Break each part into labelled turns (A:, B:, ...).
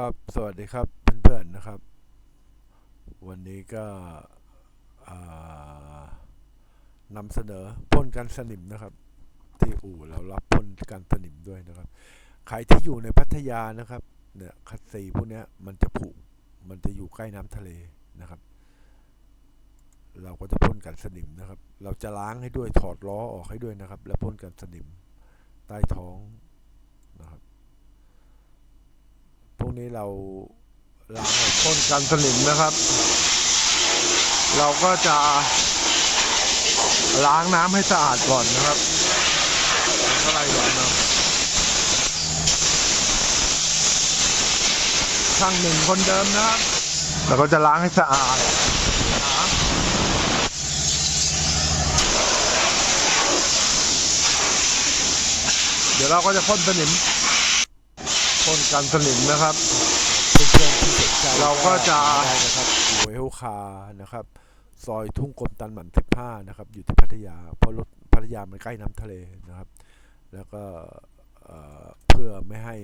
A: ครับสวัสดีครับเพื่อนๆนะครับ วันนี้ก็นำเสนอพ่นกันสนิมนะครับ ที่อู่เรารับพ่นกันสนิมด้วยนะครับใครที่อยู่ในพัทยานะครับเนี่ยคัสซีพวกนี้มันจะผุมันจะอยู่ใกล้น้ำทะเลนะครับ เราก็จะพ่นกันสนิมนะครับ เราจะล้างให้ด้วยถอดล้อออกให้ด้วยนะครับ แล้วพ่นกันสนิมใต้ท้องนะครับ พว กนี้เราล้างก
B: พ่นกันสนิมนะครับ เราก็จะล้างน้ำให้สะอาดก่อนนะครับเท่าไหรก่อนนะช่างหนึ่งคนเดิมนะครับเราก็จะล้างให้สะอาดเดี๋ยวเราก็จะพ่นสนิม พ่นกันสนิมนะครับ
A: เพื่อนๆที่สนใจ
B: เราก็จะ
A: ได้นะครับหวยเฮลคานะครับ ซอยทุ่งกลมตันหมัน15นะครับ อยู่ที่พัทยา เพราะรถพัทยามันใกล้น้ำทะเลนะครับ แล้วก็เอ่อเพื่อไม่ให้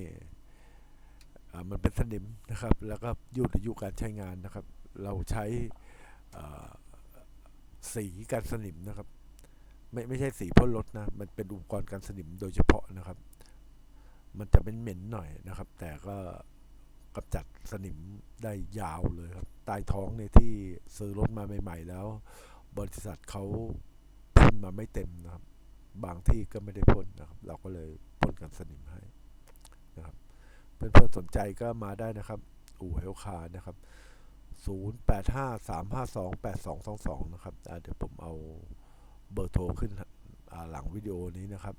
A: อ่ามันเป็นสนิมนะครับ แล้วก็ยืดอายุการใช้งานนะครับ เราใช้เอ่อสีกันสนิมนะครับ ไม่ไม่ใช่สีพ่นรถนะ มันเป็นอุปกรณ์กันสนิมโดยเฉพาะนะครับ มันจะเป็นเหม็นหน่อยนะครับ แต่ก็กำจัดสนิมได้ยาวเลยครับใต้ท้องเนี่ยที่ซื้อรถมาใหม่ ๆ แล้ว บริษัทเขาพ่นมาไม่เต็มนะครับ บางที่ก็ไม่ได้พ่นนะครับ เราก็เลยพ่นกันสนิมให้นะครับเพื่อนๆสนใจก็มาได้นะครับอู่เฮลคานะครับ 0853528222 นะครับเดี๋ยวผมเอาเบอร์โทรขึ้นหลังวิดีโอนี้นะครับ